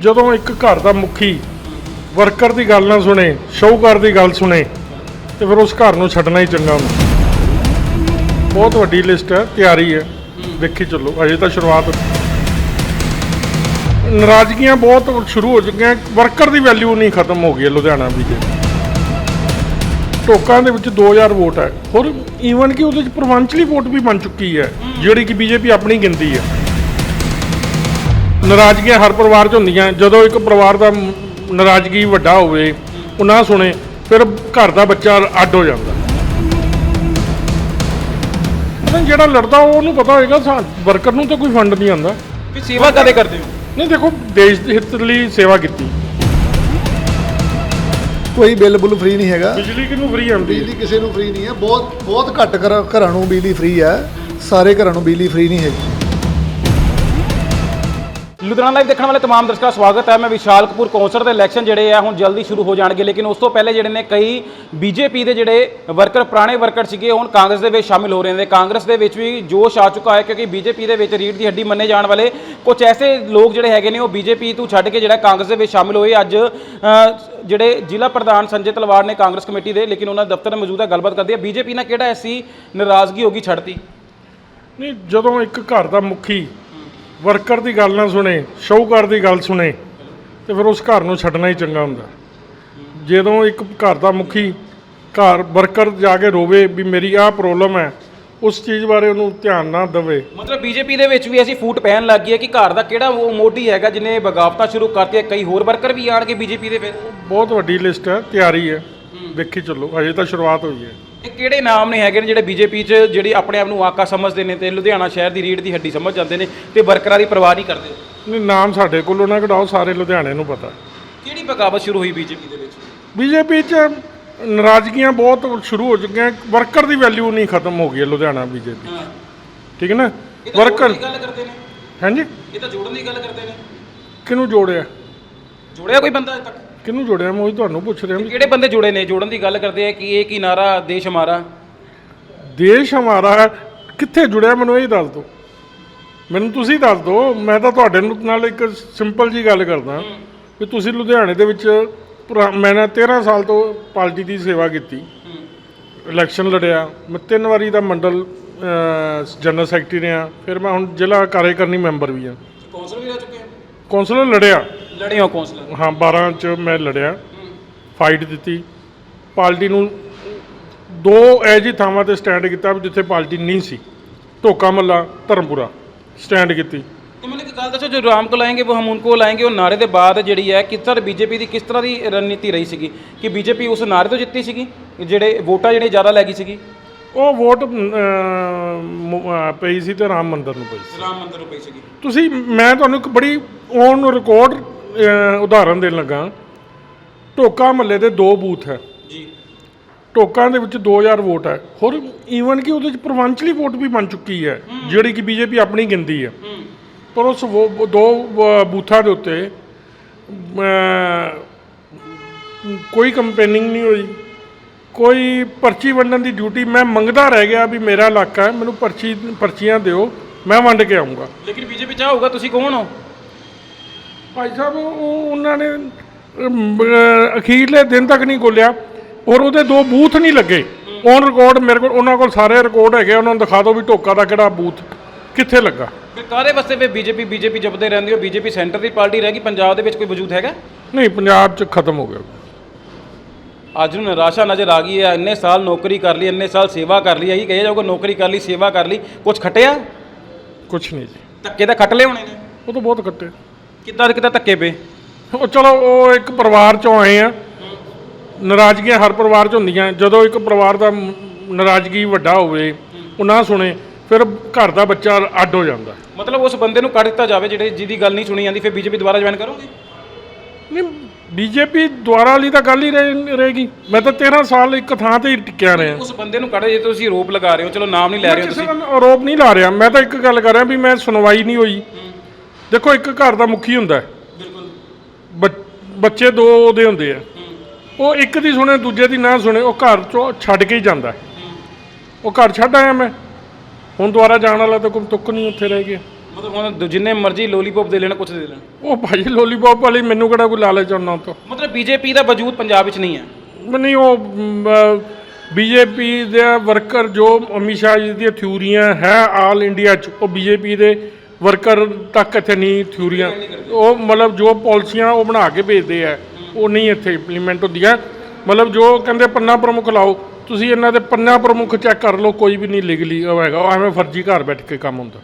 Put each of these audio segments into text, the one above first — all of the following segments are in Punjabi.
ਜਦੋਂ ਇੱਕ ਘਰ ਦਾ ਮੁਖੀ ਵਰਕਰ ਦੀ ਗੱਲ ਨਾ ਸੁਣੇ, ਸ਼ੌਹਕਾਰ ਦੀ ਗੱਲ ਸੁਣੇ, ਤੇ ਫਿਰ ਉਸ ਘਰ ਨੂੰ ਛੱਡਣਾ ਹੀ ਚੰਗਾ ਹੁੰਦਾ। ਬਹੁਤ ਵੱਡੀ ਲਿਸਟ ਹੈ, ਤਿਆਰੀ ਹੈ। ਦੇਖੀ ਚੱਲੋ, ਅਜੇ ਤਾਂ ਸ਼ੁਰੂਆਤ ਨਾਰਾਜ਼ਗੀਆਂ ਬਹੁਤ ਸ਼ੁਰੂ ਹੋ ਚੁੱਕੀਆਂ, ਵਰਕਰ ਦੀ ਵੈਲਿਊ ਨਹੀਂ ਖਤਮ ਹੋ ਗਈ ਹੈ ਲੁਧਿਆਣਾ ਬੀਜੇਪੀ ਟੋਕਾਂ ਦੇ ਵਿੱਚ 2000 ਵੋਟ ਹੈ। ਹੋਰ ਈਵਨ ਕਿ ਉਹਦੇ ਵਿੱਚ ਪ੍ਰਵੰਚਲੀ ਵੋਟ ਵੀ ਬਣ ਚੁੱਕੀ ਹੈ, ਜਿਹੜੀ ਕਿ ਬੀਜੇਪੀ ਆਪਣੀ ਗਿਣਦੀ ਹੈ। ਨਾਰਾਜ਼ਗੀਆਂ ਹਰ ਪਰਿਵਾਰ 'ਚ ਹੁੰਦੀਆਂ। ਜਦੋਂ ਇੱਕ ਪਰਿਵਾਰ ਦਾ ਨਾਰਾਜ਼ਗੀ ਵੱਡਾ ਹੋਵੇ ਉਹ ਨਾ ਸੁਣੇ ਫਿਰ ਘਰ ਦਾ ਬੱਚਾ ਅੱਡ ਹੋ ਜਾਂਦਾ। ਹੁਣ ਜਿਹੜਾ ਲੜਦਾ ਉਹਨੂੰ ਪਤਾ ਹੋਏਗਾ ਸਾ- ਵਰਕਰ ਨੂੰ ਤਾਂ ਕੋਈ ਫੰਡ ਨਹੀਂ ਆਉਂਦਾ। ਵੀ ਸੇਵਾ ਕਦੇ ਕਰਦੇ ਹੋ? ਨਹੀਂ ਦੇਖੋ ਦੇਸ਼ ਦੇ ਹਿੱਤ ਲਈ ਸੇਵਾ ਕੀਤੀ। ਕੋਈ ਬਿੱਲ ਬੁੱਲ ਫ੍ਰੀ ਨਹੀਂ ਹੈਗਾ। ਬਿਜਲੀ ਕਿਹਨੂੰ ਫ੍ਰੀ ਆਉਂਦੀ ਹੈ? ਬਿਜਲੀ ਕਿਸੇ ਨੂੰ ਫ੍ਰੀ ਨਹੀਂ ਹੈ। ਬਹੁਤ ਬਹੁਤ ਘੱਟ ਘਰਾਂ ਘਰਾਂ ਨੂੰ ਬਿਜਲੀ ਫ੍ਰੀ ਹੈ। ਸਾਰੇ ਘਰਾਂ ਨੂੰ ਬਿਜਲੀ ਫ੍ਰੀ ਨਹੀਂ ਹੈਗੀ। ਲੁਧਿਆਣਾ ਲਾਈਵ ਦੇਖਣ ਵਾਲੇ तमाम ਦਰਸ਼ਕਾਂ ਦਾ ਸਵਾਗਤ ਹੈ ਮੈਂ ਵਿਸ਼ਾਲ ਕਪੂਰ ਕੌਂਸਲ ਦੇ ਇਲੈਕਸ਼ਨ ਜਿਹੜੇ ਆ ਹੁਣ ਜਲਦੀ ਸ਼ੁਰੂ ਹੋ ਜਾਣਗੇ ਲੇਕਿਨ ਉਸ ਤੋਂ ਪਹਿਲੇ ਜਿਹੜੇ ਨੇ ਕਈ ਬੀਜੇਪੀ ਦੇ ਜਿਹੜੇ ਵਰਕਰ ਪੁਰਾਣੇ ਵਰਕਰ ਸੀਗੇ ਹੁਣ ਕਾਂਗਰਸ ਦੇ ਵਿੱਚ ਸ਼ਾਮਿਲ ਹੋ ਰਹੇ ਨੇ ਕਾਂਗਰਸ ਦੇ ਵਿੱਚ ਵੀ ਜੋਸ਼ ਆ ਚੁੱਕਾ ਹੈ ਕਿਉਂਕਿ ਬੀਜੇਪੀ ਦੇ ਵਿੱਚ ਰੀੜ ਦੀ ਹੱਡੀ ਮੰਨੇ ਜਾਣ ਵਾਲੇ ਕੁਝ ਐਸੇ ਲੋਕ ਜਿਹੜੇ ਹੈਗੇ ਨੇ ਉਹ ਬੀਜੇਪੀ ਤੋਂ ਛੱਡ ਕੇ ਜਿਹੜਾ ਕਾਂਗਰਸ ਦੇ ਵਿੱਚ ਸ਼ਾਮਿਲ ਹੋਏ ਅੱਜ ਅ, ਜਿਹੜੇ ਜ਼ਿਲ੍ਹਾ ਪ੍ਰਧਾਨ ਸੰਜੇ ਤਲਵਾਰ ਨੇ ਕਾਂਗਰਸ ਕਮੇਟੀ ਦੇ ਲੇਕਿਨ ਉਹਨਾਂ ਦੇ ਦਫ਼ਤਰ में ਮੌਜੂਦ ਹੈ ਗੱਲਬਾਤ ਕਰਦੇ ਆ ਬੀਜੇਪੀ ਨਾਲ ਕਿਹੜਾ ਐਸੀ ਨਾਰਾਜ਼ਗੀ ਹੋ ਗਈ ਛੱਡਤੀ ਨਹੀਂ ਜਦੋਂ ਇੱਕ ਘਰ ਦਾ ਮੁਖੀ ਵਰਕਰ ਦੀ ਗੱਲ ਨਾ ਸੁਣੇ ਸ਼ੌਹਕਾਰ ਦੀ ਗੱਲ ਸੁਣੇ ਤੇ ਫਿਰ ਉਸ ਘਰ ਨੂੰ ਛੱਡਣਾ ਹੀ ਚੰਗਾ ਹੁੰਦਾ। ਜਦੋਂ ਇੱਕ ਘਰ ਦਾ ਮੁਖੀ ਘਰ ਵਰਕਰ ਜਾ ਕੇ ਰੋਵੇ ਵੀ ਮੇਰੀ ਆਹ ਪ੍ਰੋਬਲਮ ਹੈ ਉਸ ਚੀਜ਼ ਬਾਰੇ ਉਹਨੂੰ ਧਿਆਨ ਨਾ ਦੇਵੇ। ਮਤਲਬ ਬੀਜੇਪੀ ਦੇ ਵਿੱਚ ਵੀ ਐਸੀ ਫੂਟ ਪੈਣ ਲੱਗ ਗਈ ਹੈ ਕਿ ਘਰ ਦਾ ਕਿਹੜਾ ਉਹ ਮੋਢੀ ਹੈਗਾ ਜਿਹਨੇ ਬਗਾਵਤਾਂ ਸ਼ੁਰੂ ਕਰਤੀਆਂ ਕਈ ਹੋਰ ਵਰਕਰ ਵੀ ਆਣਗੇ ਬੀਜੇਪੀ ਦੇ ਵਿੱਚ ਬਹੁਤ ਵੱਡੀ ਲਿਸਟ ਹੈ ਤਿਆਰੀ ਹੈ। ਦੇਖੀ ਚੱਲੋ ਅਜੇ ਤਾਂ ਸ਼ੁਰੂਆਤ ਹੋਈ ਹੈ। ਇਹ ਕਿਹੜੇ ਨਾਮ ਨੇ ਹੈਗੇ ਨੇ ਜਿਹੜੇ ਬੀਜੇਪੀ 'ਚ ਜਿਹੜੀ ਆਪਣੇ ਆਪ ਨੂੰ ਆਕਾ ਸਮਝਦੇ ਨੇ ਤੇ ਲੁਧਿਆਣਾ ਸ਼ਹਿਰ ਦੀ ਰੀੜ ਦੀ ਹੱਡੀ ਸਮਝ ਜਾਂਦੇ ਨੇ ਤੇ ਵਰਕਰਾਂ ਦੀ ਪਰਵਾਹ ਨਹੀਂ ਕਰਦੇ? ਨਹੀਂ ਨਾਮ ਸਾਡੇ ਕੋਲੋਂ ਨਾ ਕਢਾਓ ਸਾਰੇ ਲੁਧਿਆਣੇ ਨੂੰ ਪਤਾ। ਕਿਹੜੀ ਬਗਾਵਤ ਸ਼ੁਰੂ ਹੋਈ ਬੀਜੇਪੀ ਦੇ ਵਿੱਚ? ਬੀਜੇਪੀ 'ਚ ਨਾਰਾਜ਼ਗੀਆਂ ਬਹੁਤ ਸ਼ੁਰੂ ਹੋ ਚੁੱਕੀਆਂ ਵਰਕਰ ਦੀ ਵੈਲਿਊ ਨਹੀਂ ਖਤਮ ਹੋ ਗਈ ਹੈ ਲੁਧਿਆਣਾ ਬੀਜੇਪੀ ਠੀਕ ਹੈ ਨਾ? ਵਰਕਰ ਗੱਲ ਕਰਦੇ ਨੇ। ਹਾਂਜੀ? ਇਹ ਤਾਂ ਜੋੜਨ ਦੀ ਗੱਲ ਕਰਦੇ ਨੇ। ਕਿਹਨੂੰ ਜੋੜਿਆ? ਜੋੜਿਆ ਕੋਈ ਬੰਦਾ ਅਜੇ ਤੱਕ? ਕਿਹਨੂੰ ਜੋੜਿਆ ਮੈਂ ਉਹੀ ਤੁਹਾਨੂੰ ਪੁੱਛ ਰਿਹਾ ਵੀ ਕਿਹੜੇ ਬੰਦੇ ਜੋੜੇ ਨੇ? ਜੋੜਨ ਦੀ ਗੱਲ ਕਰਦੇ ਆ ਕਿ ਇਹ ਕੀ ਨਾਰਾ ਦੇਸ਼ ਹਮਾਰਾ? ਦੇਸ਼ ਹਮਾਰਾ ਕਿੱਥੇ ਜੁੜਿਆ ਮੈਨੂੰ ਇਹ ਦੱਸ ਦਿਓ। ਮੈਨੂੰ ਤੁਸੀਂ ਦੱਸ ਦਿਓ। ਮੈਂ ਤਾਂ ਤੁਹਾਡੇ ਨਾਲ ਇੱਕ ਸਿੰਪਲ ਜੀ ਗੱਲ ਕਰਦਾ। ਵੀ ਤੁਸੀਂ ਲੁਧਿਆਣੇ ਦੇ ਵਿੱਚ ਪੁਰਾ- ਮੈਂ ਨਾ 13 ਸਾਲ ਤੋਂ ਪਾਰਟੀ ਦੀ ਸੇਵਾ ਕੀਤੀ। ਇਲੈਕਸ਼ਨ ਲੜਿਆ। ਮੈਂ ਤਿੰਨ ਵਾਰੀ ਦਾ ਮੰਡਲ ਅਹ, ਜਨਰਲ ਸੈਕਟਰੀ ਰਿਹਾ। ਫਿਰ ਮੈਂ ਹੁਣ ਜ਼ਿਲ੍ਹਾ ਕਾਰਜਕਾਰਨੀ ਮੈਂਬਰ ਵੀ ਹਾਂ। ਕੌਂਸਲ ਵੀ ਰਹਿ ਚੁੱਕੇ ਕੌਂਸਲਰ ਲੜਿਆ। ਲੜਿਆ ਹੋ ਹਾਂ 12 ਚ ਮੈਂ ਲੜਿਆ। ਫਾਈਟ ਦਿੱਤੀ ਪਾਰਟੀ ਨੂੰ ਦੋ ਐਜੀ ਥਾਵਾਂ ਤੇ ਸਟੈਂਡ ਕੀਤਾ ਵੀ ਜਿੱਥੇ ਪਾਰਟੀ ਨਹੀਂ ਸੀ। ਧੋਕਾ ਮੱਲਾ ਧਰਮਪੁਰਾ ਸਟੈਂਡ ਕੀਤੀ। ਮੈਨੂੰ ਇੱਕ ਗੱਲ ਦੱਸੋ ਜੋ ਰਾਮ ਕੋ ਲਾਏਗੇ ਉਹ ਹਮ ਉਨਕੋ ਲਾਏਗੇ ਉਹ ਨਾਰੇ ਦੇ ਬਾਅਦ ਜਿਹੜੀ ਹੈ ਕਿਸ ਤਰ੍ਹਾਂ ਬੀਜੇਪੀ ਦੀ ਕਿਸ ਤਰ੍ਹਾਂ ਦੀ ਰਣਨੀਤੀ ਰਹੀ ਸੀਗੀ? ਕਿ ਬੀਜੇਪੀ ਉਸ ਨਾਰੇ ਤੋਂ ਜਿੱਤੀ ਸੀਗੀ? ਜਿਹੜੇ ਵੋਟਾਂ ਜਿਹੜੇ ਜ਼ਿਆਦਾ ਲੈ ਗਈ ਸੀਗੀ? ਉਹ ਵੋਟ ਪਈ ਸੀ ਤੇ ਰਾਮ ਮੰਦਰ ਨੂੰ ਪਈ ਸੀ। ਰਾਮ ਮੰਦਿਰ ਨੂੰ ਪਈ ਸੀਗੀ। ਤੁਸੀਂ ਮੈਂ ਤੁਹਾਨੂੰ ਇੱਕ ਬੜੀ ਔਨ ਰਿਕਾਰਡ ਉਦਾਹਰਨ ਦੇਣ ਲੱਗਾ। ਢੋਕਾ ਮੱਲੇ ਦੇ ਦੋ ਬੂਥ ਹੈ। ਜੀ। ਟੋਕਾਂ ਦੇ ਵਿੱਚ 2000 ਵੋਟ ਹੈ। ਹੋਰ ਈਵਨ ਕਿ ਉਹਦੇ ਵਿੱਚ ਪ੍ਰਵੰਚਲੀ ਵੋਟ ਵੀ ਬਣ ਚੁੱਕੀ ਹੈ ਜਿਹੜੀ ਕਿ ਬੀਜੇਪੀ ਆਪਣੀ ਗਿਣਦੀ ਹੈ। ਪਰ ਉਸ ਦੋ ਬੂਥਾਂ ਦੇ ਉੱਤੇ ਕੋਈ ਕੰਪੇਨਿੰਗ ਨਹੀਂ ਹੋਈ। ਕੋਈ ਪਰਚੀ ਵੰਡਣ ਦੀ ਡਿਊਟੀ ਮੈਂ ਮੰਗਦਾ ਰਹਿ ਗਿਆ ਵੀ ਮੇਰਾ ਇਲਾਕਾ ਹੈ ਮੈਨੂੰ ਪਰਚੀ ਪਰਚੀਆਂ ਦਿਓ ਮੈਂ ਵੰਡ ਕੇ ਆਉਂਗਾ ਲੇਕਿਨ ਬੀਜੇਪੀ ਚਾਹੂਗਾ ਤੁਸੀਂ ਕੌਣ ਹੋ? ਭਾਈ ਸਾਹਿਬ ਉਹ ਉਹਨਾਂ ਨੇ ਅਮ, ਅਖੀਰਲੇ ਦਿਨ ਤੱਕ ਨਹੀਂ ਖੋਲਿਆ। ਔਰ ਉਹਦੇ ਦੋ ਬੂਥ ਨਹੀਂ ਲੱਗੇ। ਔਨ ਰਿਕਾਰਡ ਮੇਰੇ ਕੋਲ ਉਹਨਾਂ ਕੋਲ ਸਾਰੇ ਰਿਕਾਰਡ ਹੈਗੇ ਉਹਨਾਂ ਨੂੰ ਦਿਖਾ ਦਿਓ ਵੀ ਢੋਕਾ ਦਾ ਕਿਹੜਾ ਬੂਥ ਕਿੱਥੇ ਲੱਗਾ। ਫਿਰ ਕਾਰੇ ਵਾਸਤੇ ਵੀ ਬੀਜੇਪੀ ਬੀਜੇਪੀ ਜਪਦੇ ਰਹਿੰਦੇ ਹੋ? ਬੀਜੇਪੀ ਸੈਂਟਰ ਦੀ ਪਾਰਟੀ ਰਹਿ ਗਈ ਪੰਜਾਬ ਦੇ ਵਿੱਚ ਕੋਈ ਵਜੂਦ ਹੈਗਾ? ਨਹੀਂ ਪੰਜਾਬ 'ਚ ਖਤਮ ਹੋ ਗਿਆ। ਅੱਜ ਨੂੰ ਨਿਰਾਸ਼ਾ ਨਜ਼ਰ ਆ ਗਈ ਹੈ। ਇੰਨੇ ਸਾਲ ਨੌਕਰੀ ਕਰ ਲਈ ਇੰਨੇ ਸਾਲ ਸੇਵਾ ਕਰ ਲਈ ਇਹੀ ਕਹੇ ਜਾਊਗਾ ਨੌਕਰੀ ਕਰ ਲਈ ਸੇਵਾ ਕਰ ਲਈ। ਕੁਝ ਖਟਿਆ? ਕੁਛ ਨਹੀਂ ਜੀ। ਧੱਕੇ ਤਾਂ ਖੱਟ ਲਏ ਹੋਣੇ ਨੇ। ਉਹ ਤਾਂ ਬਹੁਤ ਕੱਟੇ ਕਿੱਦਾਂ ਦੇ ਕਿੱਦਾਂ ਧੱਕੇ ਪਏ? ਉਹ ਚਲੋ ਉਹ ਇੱਕ ਪਰਿਵਾਰ 'ਚੋਂ ਆਏ ਆ। ਨਾਰਾਜ਼ਗੀਆਂ ਹਰ ਪਰਿਵਾਰ 'ਚ ਹੁੰਦੀਆਂ। ਜਦੋਂ ਇੱਕ ਪਰਿਵਾਰ ਦਾ ਮ- ਨਾਰਾਜ਼ਗੀ ਵੱਡਾ ਹੋਵੇ ਉਹ ਨਾ ਸੁਣੇ ਫਿਰ ਘਰ ਦਾ ਬੱਚਾ ਅੱਡ ਹੋ ਜਾਂਦਾ। ਮਤਲਬ ਉਸ ਬੰਦੇ ਨੂੰ ਕੱਢ ਦਿੱਤਾ ਜਾਵੇ ਜਿਹੜੇ ਜਿਹਦੀ ਗੱਲ ਨਹੀਂ ਸੁਣੀ ਜਾਂਦੀ ਫਿਰ ਬੀਜੇਪੀ ਦੁਬਾਰਾ ਜੁਆਇਨ ਕਰੋਗੇ? ਨਹੀਂ ਬੀਜੇਪੀ ਦੁਆਰਾ ਵਾਲੀ ਤਾਂ ਗੱਲ ਹੀ ਰਹਿ- ਰਹੇਗੀ। ਮੈਂ ਤਾਂ 13 ਸਾਲ ਇੱਕ ਥਾਂ ਤੇ ਹੀ ਟਿਕਿਆ ਰਿਹਾ। ਉਸ ਬੰਦੇ ਨੂੰ ਕੱਢ ਜੇ ਤੁਸੀਂ ਆਰੋਪ ਲਗਾ ਰਹੇ ਹੋ ਚਲੋ ਨਾਮ ਨਹੀਂ ਲੈ ਰਹੇ ਹੋ ਕਿਸੇ ਤੁਸੀਂ। ਦਾ ਆਰੋਪ ਨਹੀਂ ਲਾ ਰਿਹਾ। ਮੈਂ ਤਾਂ ਇੱਕ ਗੱਲ ਕਰ ਰਿਹਾ ਵੀ ਮੈਂ ਸੁਣਵਾਈ ਨਹੀਂ ਹੋਈ। ਦੇਖੋ ਇੱਕ ਘਰ ਦਾ ਮੁਖੀ ਹੁੰਦਾ ਹੈ। ਬਿਲਕੁਲ। ਬੱਚ- ਬੱਚੇ ਦੋ ਉਹਦੇ ਹੁੰਦੇ ਆ। ਉਹ ਇੱਕ ਦੀ ਸੁਣੇ ਦੂਜੇ ਦੀ ਨਾ ਸੁਣੇ ਉਹ ਘਰ ਚੋਂ ਛੱਡ ਕੇ ਹੀ ਜਾਂਦਾ ਹੈ। ਉਹ ਘਰ ਛੱਡ ਆਇਆ ਮੈਂ। ਹੁਣ ਦੁਬਾਰਾ ਜਾਣ ਵਾਲਾ ਤਾਂ ਕੋਈ ਤੁੱਕ ਨਹੀਂ ਉੱਥੇ ਰਹਿ ਗਿਆ। ਮਤਲਬ ਹੁਣ ਜਿੰਨੇ ਮਰਜ਼ੀ ਲੋਲੀਪੌਪ ਦੇ ਲੈਣ ਕੁਝ ਦੇ ਲੈਣ। ਉਹ ਭਾਈ ਲੋਲੀਪੌਪ ਵਾਲੀ ਮੈਨੂੰ ਕਿਹੜਾ ਕੋਈ ਲਾਲਚ ਉਹਨਾਂ ਤੋਂ? ਮਤਲਬ ਬੀਜੇਪੀ ਦਾ ਵਜੂਦ ਪੰਜਾਬ ਵਿੱਚ ਨਹੀਂ ਹੈ। ਨਹੀਂ ਉਹ ਬੀਜੇਪੀ ਦੇ ਵਰਕਰ ਜੋ ਅਮਿਤ ਸ਼ਾਹ ਜੀ ਦੀਆਂ ਥਿਊਰੀਆਂ ਹੈ ਆਲ ਇੰਡੀਆ ਚ ਉਹ ਬੀਜੇਪੀ ਦੇ ਵਰਕਰ ਤੱਕ ਇੱਥੇ ਨਹੀਂ ਥਿਊਰੀਆਂ। ਉਹ ਮਤਲਬ ਜੋ ਪਾਲਿਸੀਆਂ ਉਹ ਬਣਾ ਕੇ ਭੇਜਦੇ ਆ ਉਹ ਨਹੀਂ ਇੱਥੇ ਇੰਪਲੀਮੈਂਟ ਹੁੰਦੀਆਂ। ਮਤਲਬ ਜੋ ਕਹਿੰਦੇ ਪੰਨਾ ਪ੍ਰਮੁੱਖ ਲਾਓ ਤੁਸੀਂ ਇਹਨਾਂ ਦੇ ਪੰਨਾ ਪ੍ਰਮੁੱਖ ਚੈੱਕ ਕਰ ਲਓ ਕੋਈ ਵੀ ਨਹੀਂ ਲਿਗਲੀ ਹੈਗਾ ਉਹ ਐਵੇਂ ਫਰਜ਼ੀ ਘਰ ਬੈਠ ਕੇ ਕੰਮ ਹੁੰਦਾ।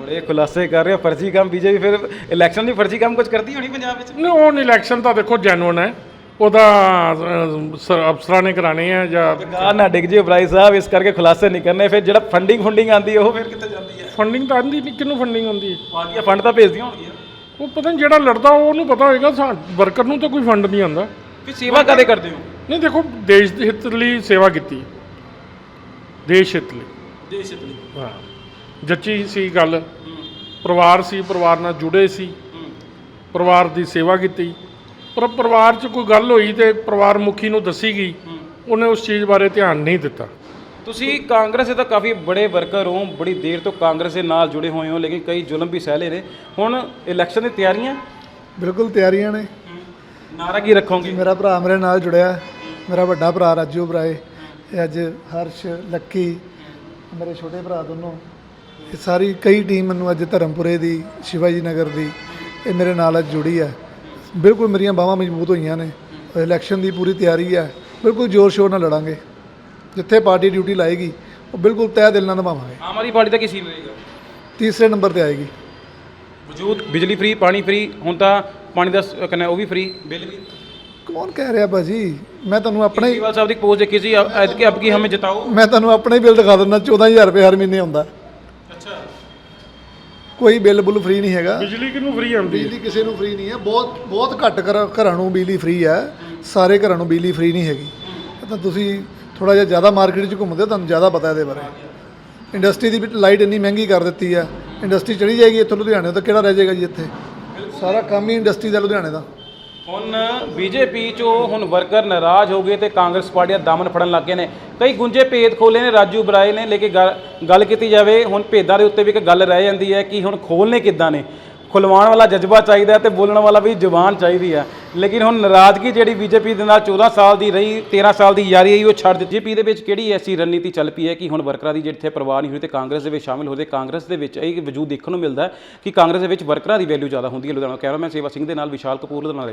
ਬੜੇ ਖੁਲਾਸੇ ਕਰ ਰਹੇ ਫਰਜ਼ੀ ਕੰਮ ਬੀਜੇਪੀ ਫਿਰ ਇਲੈਕਸ਼ਨ ਦੀ ਫਰਜ਼ੀ ਕੰਮ ਕੁਝ ਕਰਦੀ ਹੋਣੀ ਪੰਜਾਬ ਵਿੱਚ? ਨਹੀਂ ਉਹ ਇਲੈਕਸ਼ਨ ਤਾਂ ਦੇਖੋ ਜੈਨੂਨ ਹੈ। ਉਹਦਾ ਅਫਸਰਾਂ ਨੇ ਕਰਾਣੇ ਆ ਜਾਂ ਨਾ ਡਿੱਗ ਜੀ ਬਰਾਈ ਸਾਹਿਬ ਇਸ ਕਰਕੇ ਖੁਲਾਸੇ ਨਹੀਂ ਕਰਨੇ। ਫਿਰ ਜਿਹੜਾ ਫੰਡਿੰਗ ਫੰਡਿੰਗ ਆਂਦੀ ਉਹ ਫਿਰ ਕਿੱਥੇ ਜਾਂਦੀ? ਫੰਡਿੰਗ ਤਾਂ ਆਂਦੀ ਨਹੀਂ ਕਿਹਨੂੰ ਫੰਡਿੰਗ ਹੁੰਦੀ ਹੈ ਪਾਰਟੀਆਂ ਫੰਡ ਤਾਂ ਭੇਜਦੀਆਂ ਹੋਣਗੀਆਂ। ਉਹ ਪਤਾ ਨਹੀਂ ਜਿਹੜਾ ਲੜਦਾ ਉਹਨੂੰ ਪਤਾ ਹੋਏਗਾ ਵਰਕਰ ਨੂੰ ਤਾਂ ਕੋਈ ਫੰਡ ਨਹੀਂ ਆਉਂਦਾ ਫਿਰ ਸੇਵਾ ਕਦੇ ਕਰਦੇ ਹੋ? ਨਹੀਂ ਦੇਖੋ ਦੇਸ਼ ਦੇ ਹਿੱਤ ਲਈ ਸੇਵਾ ਕੀਤੀ। ਦੇਸ਼ ਹਿੱਤ ਲਈ। ਦੇਸ਼ ਲਈ। ਹਾਂ। ਜੱਚੀ ਸੀ ਗੱਲ। ਪਰਿਵਾਰ ਸੀ ਪਰਿਵਾਰ ਨਾਲ ਜੁੜੇ ਸੀ। ਪਰਿਵਾਰ ਦੀ ਸੇਵਾ ਕੀਤੀ। ਪਰ ਪਰਿਵਾਰ 'ਚ ਕੋਈ ਗੱਲ ਹੋਈ ਤੇ ਪਰਿਵਾਰ ਮੁਖੀ ਨੂੰ ਦੱਸੀ ਗਈ। ਉਹਨੇ ਉਸ ਚੀਜ਼ ਬਾਰੇ ਧਿਆਨ ਨਹੀਂ ਦਿੱਤਾ। ਤੁਸੀਂ ਕਾਂਗਰਸ ਦੇ ਤਾਂ ਕਾਫੀ ਬੜੇ ਵਰਕਰ ਹੋ ਬੜੀ ਦੇਰ ਤੋਂ ਕਾਂਗਰਸ ਦੇ ਨਾਲ ਜੁੜੇ ਹੋਏ ਹੋ ਲੇਕਿਨ ਕਈ ਜ਼ੁਲਮ ਵੀ ਸਹਿ ਲਏ ਨੇ। ਹੁਣ ਇਲੈਕਸ਼ਨ ਦੀ ਤਿਆਰੀਆਂ? ਬਿਲਕੁਲ ਤਿਆਰੀਆਂ ਨੇ। ਨਾਰਾ ਕੀ ਰੱਖੋਗੇ? ਮੇਰਾ ਭਰਾ ਮੇਰੇ ਨਾਲ ਜੁੜਿਆ। ਮੇਰਾ ਵੱਡਾ ਭਰਾ ਰਾਜੂ ਭਰਾਏ ਇਹ ਅੱਜ ਹਰਸ਼ ਲੱਕੀ ਮੇਰੇ ਛੋਟੇ ਭਰਾ ਦੋਨੋਂ ਇਹ ਸਾਰੀ ਕਈ ਟੀਮ ਮੈਨੂੰ ਅੱਜ ਧਰਮਪੁਰੇ ਦੀ ਸ਼ਿਵਾਜੀ ਨਗਰ ਦੀ ਇਹ ਮੇਰੇ ਨਾਲ ਅੱਜ ਜੁੜੀ ਹੈ। ਬਿਲਕੁਲ ਮੇਰੀਆਂ ਬਾਹਾਂ ਮਜ਼ਬੂਤ ਹੋਈਆਂ ਨੇ। ਇਲੈਕਸ਼ਨ ਦੀ ਪੂਰੀ ਤਿਆਰੀ ਹੈ। ਬਿਲਕੁਲ ਜ਼ੋਰ ਸ਼ੋਰ ਨਾਲ ਲੜਾਂਗੇ। ਜਿੱਥੇ ਪਾਰਟੀ ਡਿਊਟੀ ਲਾਏਗੀ ਉਹ ਬਿਲਕੁਲ ਤਹਿ ਦਿਲ ਨਾਲ ਨਿਭਾਵਾਂਗੇ। ਆਮ ਆਦਮੀ ਪਾਰਟੀ ਦਾ ਕੀ ਸੀਨ ਰਹੇਗਾ ਤੀਸਰੇ ਨੰਬਰ ਤੇ ਆਏਗੀ। ਵਜੂਦ ਬਿਜਲੀ ਫ੍ਰੀ ਪਾਣੀ ਫ੍ਰੀ ਹੁਣ ਤਾਂ ਪਾਣੀ ਦਾ ਸ- ਕਹਿੰਦਾ ਉਹ ਵੀ ਫ੍ਰੀ ਬਿੱਲ ਵੀ। ਕੌਣ ਕਹਿ ਰਿਹਾ ਭਾਜੀ? ਮੈਂ ਤੁਹਾਨੂੰ ਆਪਣਾ ਹੀ ਕੇਜਰੀਵਾਲ ਸਾਹਿਬ ਦੀ ਪੋਸਟ ਦੇਖੀ ਸੀ ਐਦ ਕਿ ਅਬ ਕੀ ਹਮੇ ਜਿਤਾਓ? ਮੈਂ ਤੁਹਾਨੂੰ ਆਪਣਾ ਹੀ ਬਿੱਲ ਦਿਖਾ ਦਿੰਦਾ 14000 ਰੁਪਏ ਹਰ ਮਹੀਨੇ ਆਉਂਦਾ। ਅੱਛਾ। ਕੋਈ ਬਿੱਲ ਬੁੱਲ ਫ੍ਰੀ ਨਹੀਂ ਹੈਗਾ। ਬਿਜਲੀ ਕਿਹਨੂੰ ਫ੍ਰੀ ਆਉਂਦੀ ਬਿਜਲੀ ਕਿਸੇ ਨੂੰ ਫ੍ਰੀ ਨਹੀਂ ਹੈ। ਬਹੁਤ ਬਹੁਤ ਘੱਟ ਘਰ- ਘਰਾਂ ਨੂੰ ਬਿਜਲੀ ਫ੍ਰੀ ਹੈ। ਸਾਰੇ ਘਰਾਂ ਨੂੰ ਬਿਜਲੀ ਫ੍ਰੀ ਨਹੀਂ ਹੈਗੀ। ਤਾਂ ਤੁਸੀਂ ਥੋੜਾ ਜਿਹਾ ਜ਼ਿਆਦਾ ਮਾਰਕੀਟ 'ਚ ਘੁੰਮਦੇ ਹੋ ਤੁਹਾਨੂੰ ਜ਼ਿਆਦਾ ਪਤਾ ਇਹਦੇ ਬਾਰੇ। ਇੰਡਸਟਰੀ ਦੀ ਲਾਈਟ ਇੰਨੀ ਮਹਿੰਗੀ ਕਰ ਦਿੱਤੀ ਹੈ ਇੰਡਸਟਰੀ ਚੜੀ ਜਾਏਗੀ ਇੱਥੋਂ ਲੁਧਿਆਣੇ ਤੋਂ ਕਿਹੜਾ ਰਹਿ ਜਾਏਗਾ ਜੀ ਇੱਥੇ? ਸਾਰਾ ਕੰਮ ਹੀ ਇੰਡਸਟਰੀ ਦਾ ਲੁਧਿਆਣੇ ਦਾ। ਹੁਣ ਬੀਜੇਪੀ ਚੋਂ ਹੁਣ ਵਰਕਰ ਨਾਰਾਜ਼ ਹੋ ਗਏ ਤੇ ਕਾਂਗਰਸ ਪਾਰਟੀ ਦਾ ਦਾਮਨ ਫੜਨ ਲੱਗੇ ਨੇ। ਕਈ ਗੁੰਜੇ ਭੇਦ ਖੋਲੇ ਨੇ ਰਾਜੂ ਬਰਾਏ ਨੇ ਲੇਕਿਨ ਗੱਲ ਕੀਤੀ ਜਾਵੇ ਹੁਣ ਭੇਦਾਂ ਦੇ ਉੱਤੇ ਵੀ ਇੱਕ ਗੱਲ ਰਹਿ ਜਾਂਦੀ ਹੈ ਕਿ ਹੁਣ ਖੋਲਨੇ ਕਿੱਦਾਂ ਨੇ? ਖੁਲਵਾਉਣ ਵਾਲਾ ਜਜ਼ਬਾ ਚਾਹੀਦਾ ਹੈ ਤੇ ਬੋਲਣ ਵਾਲਾ ਵੀ ਜ਼ੁਬਾਨ ਚਾਹੀਦੀ ਹੈ। ਲੇਕਿਨ ਹੁਣ ਨਾਰਾਜ਼ਗੀ ਜਿਹੜੀ ਬੀਜੇਪੀ ਦੇ ਨਾਲ 14 ਸਾਲ ਦੀ ਰਹੀ 13 ਸਾਲ ਦੀ ਯਾਰੀ ਰਹੀ ਉਹ ਛੱਡ ਦਿੱਤੀ। ਬੀਜੇਪੀ ਦੇ ਵਿੱਚ ਕਿਹੜੀ ਐਸੀ ਰਣਨੀਤੀ ਚੱਲ ਪਈ ਹੈ ਕਿ ਹੁਣ ਵਰਕਰਾਂ ਦੀ ਜਿੱਥੇ ਪਰਵਾਹ ਨਹੀਂ ਹੋਈ ਤੇ ਕਾਂਗਰਸ ਦੇ ਵਿੱਚ ਸ਼ਾਮਿਲ ਹੋ ਤੇ ਕਾਂਗਰਸ ਦੇ ਵਿੱਚ ਇਹ ਵਜੂਦ ਦੇਖਣ ਨੂੰ ਮਿਲਦਾ ਹੈ ਕਿ ਕਾਂਗਰਸ ਦੇ ਵਿੱਚ ਵਰਕਰਾਂ ਦੀ ਵੈਲਿਊ ਜ਼ਿਆਦਾ ਹੁੰਦੀ ਹੈ। ਲੁਧਿਆਣਾ ਕੈਮਰਾਮੈਨ ਸੇਵਾ ਸਿੰਘ ਦੇ ਨਾਲ ਵਿਸ਼ਾਲ ਕਪੂਰ ਲੁਧਿਆਣਾ